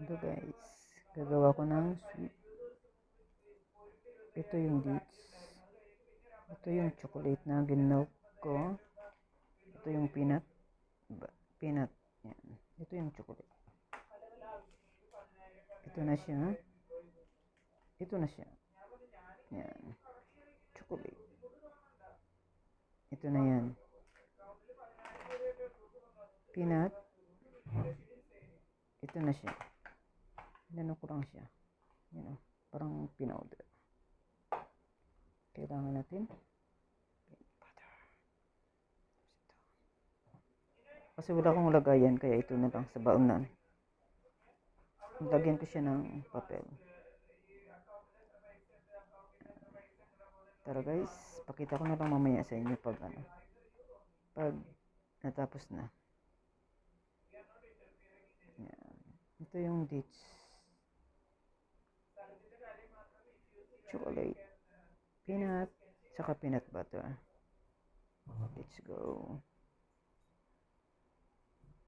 Ito guys, gagawa ko ng sweet. Ito yung dates. Ito yung chocolate na ginawa ko. Ito yung peanut. Peanut. Yan. Ito yung chocolate. Ito na siya. Ito na siya. Yan. Chocolate. Ito na yan. Peanut. Ito na siya. Inano ko lang siya. Yan o. Parang pinowder. Kailangan natin. Kasi wala akong lagayan, kaya ito na lang sa baonan. Lagyan ko siya ng papel. Tara guys, pakita ko na lang mamaya sa inyo pag ano. Pag natapos na. Yan. Ito yung dates. Chocolate. Peanut. Saka peanut butter. Let's go.